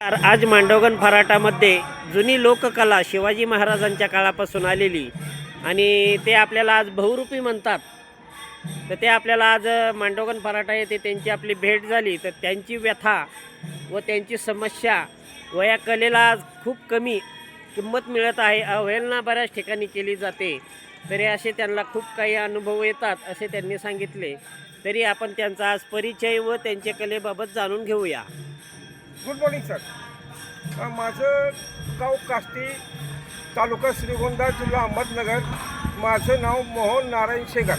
आज मांडवगण फराटामध्ये जुनी लोककला शिवाजी महाराजांच्या काळापासून आलेली आणि ते आपल्याला आज बहुरूपी म्हणतात. तर ते आपल्याला आज मांडवगण फराटा येथे त्यांची आपली भेट झाली. तर त्यांची व्यथा व त्यांची समस्या व या कलेला आज खूप कमी किंमत मिळत आहे. अवहेलना बऱ्याच ठिकाणी केली जाते. तरी असे त्यांना खूप काही अनुभव येतात असे त्यांनी सांगितले. तरी आपण त्यांचा आज परिचय व त्यांच्या कलेबाबत जाणून घेऊया. गुड मॉर्निंग सर माझं गाव काष्टी तालुका श्रीगोंदा जिल्हा अहमदनगर. माझं नाव मोहन नारायण शेगर.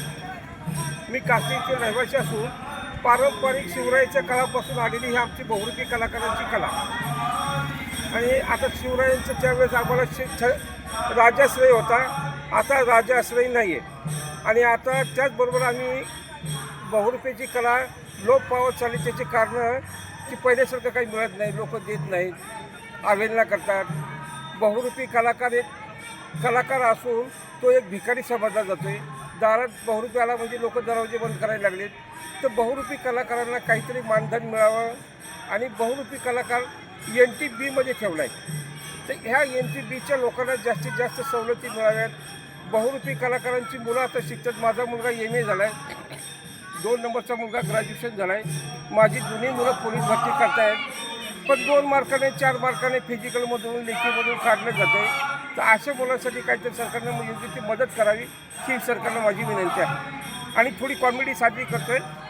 मी काष्टीचे रहिवासी असून पारंपरिक शिवरायाच्या काळापासून आलेली ही आमची बहुरूपी कलाकारांची कला. आणि आता शिवरायांचं त्यावेळेस आम्हाला शि राजाश्रय होता. आता राजाश्रय नाही आहे आणि आता त्याचबरोबर आम्ही बहुरूपीची कला लोप पावत चालली. त्याची कारणं की पहिल्यासारखं काही मिळत नाही लोक देत नाहीत आवेदना करतात. बहुरूपी कलाकार एक कलाकार असून तो एक भिकारी समजला जातो आहे दारात बहुरूपी आला म्हणजे लोक दरवाजे बंद करायला लागलेत. तर बहुरूपी कलाकारांना काहीतरी मानधन मिळावं आणि बहुरूपी कलाकार एन टी बीमध्ये ठेवला आहे तर ह्या एन टी बीच्या लोकांना जास्तीत जास्त सवलती मिळाव्यात. बहुरूपी कलाकारांची मुलं आता शिकतात. माझा मुलगा एम ए झाला आहे दोन नंबरचा मुलगा ग्रॅज्युएशन झाला आहे माझी जुनी मुलं पोलीस भरती करतायत. पण दोन मार्काने चार मार्काने फिजिकलमधून लेखीमधून काढलं जातं आहे तर अशा मुलांसाठी काहीतरी सरकारनं योग्य ती मदत करावी ही सरकारला माझी विनंती आहे. आणि थोडी कॉमेडी साजरी करतो आहे